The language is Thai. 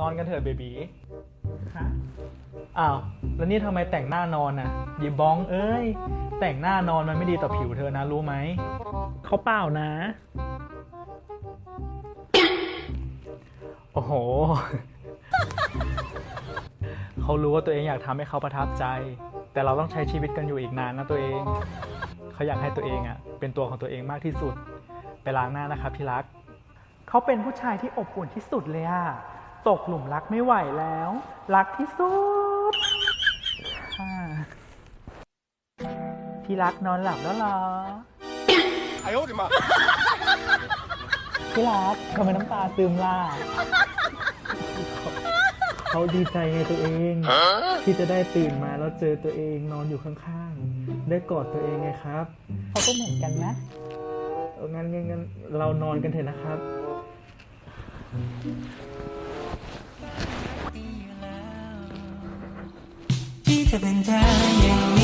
นอนกันเถอะเบบีฮะอ้าว แล้วนี่ทำไมแต่งหน้านอนน่ะยีบ้องเอ้ย แต่งหน้านอนมันไม่ดีต่อผิวเธอนะ รู้ไหม เขาเปล่านะ โอ้โห เขารู้ว่าตัวเองอยากทำให้เขาประทับใจ แต่เราต้องใช้ชีวิตกันอยู่อีกนานนะตัวเอง เขาอยากให้ตัวเองอะ เป็นตัวของตัวเองมากที่สุด ไปล้างหน้านะครับที่รัก เขาเป็นผู้ชายที่อบอุ่นที่สุดเลยอะ ตกหลุมรักไม่ไหวแล้ว รักที่สุดพี่รักนอนหลับแล้วเหรอไอ้โอ้ดิมาพี่รักทำไมน้ำตาซึมล่ะเขาดีใจไงตัวเอง ที่จะได้ตื่นมาแล้วเจอตัวเองนอนอยู่ข้างๆ ได้กอดตัวเองไงครับเขาก็เหมือนกันนะ งั้นงั้นงั้นเรานอนกันเถอะนะครับ ที่จะ